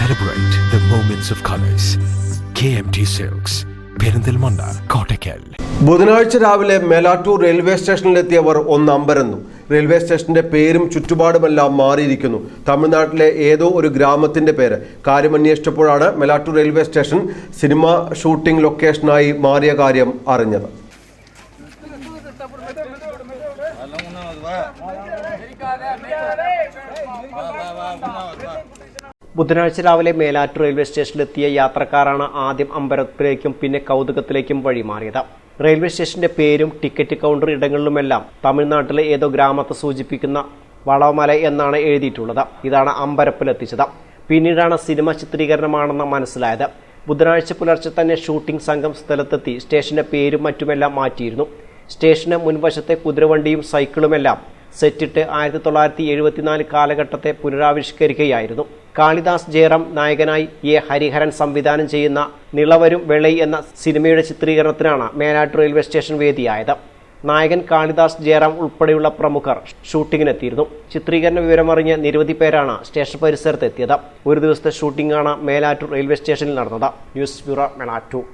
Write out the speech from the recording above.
Celebrate of moments K M T silks Perinthalmanna Kottakkal ബുധനാഴ്ച രാവിലെ Melattur railway സ്റ്റേഷനിലെത്തിയവർ ഒന്ന് അമ്പരന്നു റെയിൽവേ സ്റ്റേഷന്റെ പേരും ചുറ്റുപാടുമെല്ലാം മാറിയിരിക്കുന്നു. തമിഴ്നാട്ടിലെ ഏതോ ഒരു ഗ്രാമത്തിന്റെ പേര്. കാര്യമന്വേഷിച്ചപ്പോഴാണ് Melattur railway station cinema shooting ലൊക്കേഷനായി മാറിയ കാര്യം അറിഞ്ഞത്. ബുധനാഴ്ച രാവിലെ മേലാറ്റൂർ റെയിൽവേ സ്റ്റേഷനിലെത്തിയ യാത്രക്കാരാണ് ആദ്യം അമ്പലത്തിലേക്കും പിന്നെ കൗതുകത്തിലേക്കും വഴിമാറിയത്. റെയിൽവേ സ്റ്റേഷന്റെ പേരും ടിക്കറ്റ് കൗണ്ടർ ഇടങ്ങളിലുമെല്ലാം തമിഴ്നാട്ടിലെ ഏതോ ഗ്രാമത്തെ സൂചിപ്പിക്കുന്ന വളവമല എന്നാണ് എഴുതിയിട്ടുള്ളത്. ഇതാണ് അമ്പരപ്പിലെത്തിച്ചത്. പിന്നീടാണ് സിനിമ ചിത്രീകരണമാണെന്ന് മനസ്സിലായത്. ബുധനാഴ്ച പുലർച്ചെ തന്നെ ഷൂട്ടിംഗ് സംഘം സ്ഥലത്തെത്തി സ്റ്റേഷന്റെ പേരും മറ്റുമെല്ലാം മാറ്റിയിരുന്നു. സ്റ്റേഷന് മുൻവശത്തെ കുതിരവണ്ടിയും സൈക്കിളുമെല്ലാം സെറ്റിട്ട് ആയിരത്തി തൊള്ളായിരത്തി എഴുപത്തിനാല് കാലഘട്ടത്തെ പുനരാവിഷ്കരിക്കുകയായിരുന്നു. കാളിദാസ് ജയറാം നായകനായി എ. ഹരിഹരൻ സംവിധാനം ചെയ്യുന്ന നിളവരും വെളൈ എന്ന സിനിമയുടെ ചിത്രീകരണത്തിനാണ് മേലാട്ട് റെയിൽവേ സ്റ്റേഷൻ വേദിയായത്. നായകൻ കാളിദാസ് ജയറാം ഉൾപ്പെടെയുള്ള പ്രമുഖർ ഷൂട്ടിങ്ങിനെത്തിയിരുന്നു. ചിത്രീകരണ വിവരമറിഞ്ഞ് നിരവധി പേരാണ് സ്റ്റേഷൻ പരിസരത്ത് എത്തിയത് ഒരു ദിവസത്തെ ഷൂട്ടിംഗാണ് മേലാറ്റൂർ റെയിൽവേ സ്റ്റേഷനിൽ നടന്നത്. News bureau Melattur.